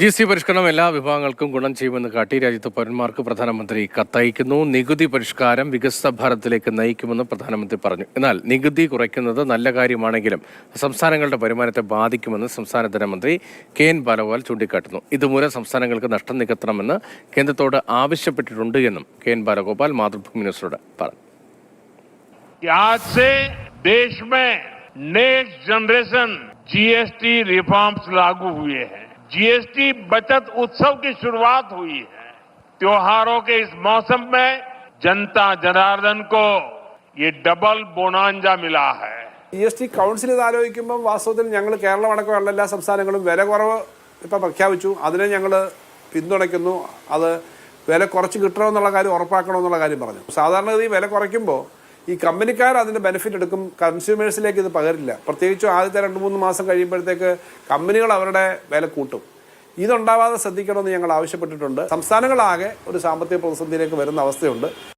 G C പരിഷ്കരണം എല്ലാ വിഭാഗങ്ങൾക്കും ഗുണം ചെയ്യുമെന്ന് കാട്ടി രാജ്യത്തെ പൗരന്മാർക്ക് പ്രധാനമന്ത്രി കത്തയക്കുന്നു നികുതി പരിഷ്കാരം വികസിത ഭാരതത്തിലേക്ക് നയിക്കുമെന്ന് പ്രധാനമന്ത്രി പറഞ്ഞു എന്നാൽ നികുതി കുറയ്ക്കുന്നത് നല്ല കാര്യമാണെങ്കിലും സംസ്ഥാനങ്ങളുടെ വരുമാനത്തെ ബാധിക്കുമെന്ന് സംസ്ഥാന ധനമന്ത്രി കെ എൻ ബാലഗോപാൽ ചൂണ്ടിക്കാട്ടുന്നു ഇതുമൂലം സംസ്ഥാനങ്ങൾക്ക് നഷ്ടം നികത്തണമെന്ന് കേന്ദ്രത്തോട് ആവശ്യപ്പെട്ടിട്ടുണ്ട് എന്നും കെ എൻ ബാലഗോപാൽ മാതൃഭൂമി ന്യൂസിനോട് പറഞ്ഞു कि आज से देश में नेक्स्ट जनरेशन जीएसटी रिफॉर्म्स लागू हुए हैं जीएसटी बचत उत्सव की शुरुआत हुई है त्योहारों के इस मौसम में जनता जनार्दन को ये डबल बोनांजा मिला है ജി എസ് ടി കൗൺസിൽ ഇത് ആലോചിക്കുമ്പോൾ വാസ്തവത്തിൽ ഞങ്ങൾ കേരളം അടക്കമുള്ള എല്ലാ സംസ്ഥാനങ്ങളും വില കുറവ് ഇപ്പം പ്രഖ്യാപിച്ചു അതിനെ ഞങ്ങൾ പിന്തുണയ്ക്കുന്നു അത് വില കുറച്ച് കിട്ടണമെന്നുള്ള കാര്യം ഉറപ്പാക്കണമെന്നുള്ള കാര്യം പറഞ്ഞു സാധാരണഗതി വില കുറയ്ക്കുമ്പോൾ ഈ കമ്പനിക്കാർ അതിന്റെ ബെനിഫിറ്റ് എടുക്കും. കൺസ്യൂമേഴ്സിലേക്ക് ഇത് പകരില്ല. പ്രത്യേകിച്ചും ആദ്യത്തെ രണ്ട് മൂന്ന് മാസം കഴിയുമ്പോഴത്തേക്ക് കമ്പനികൾ അവരുടെ വില കൂട്ടും. ഇതുണ്ടാവാതെ ശ്രദ്ധിക്കണമെന്ന് ഞങ്ങൾ ആവശ്യപ്പെട്ടിട്ടുണ്ട്. സംസ്ഥാനങ്ങളാകെ ഒരു സാമ്പത്തിക പ്രതിസന്ധിയിലേക്ക് വരുന്ന അവസ്ഥയുണ്ട്.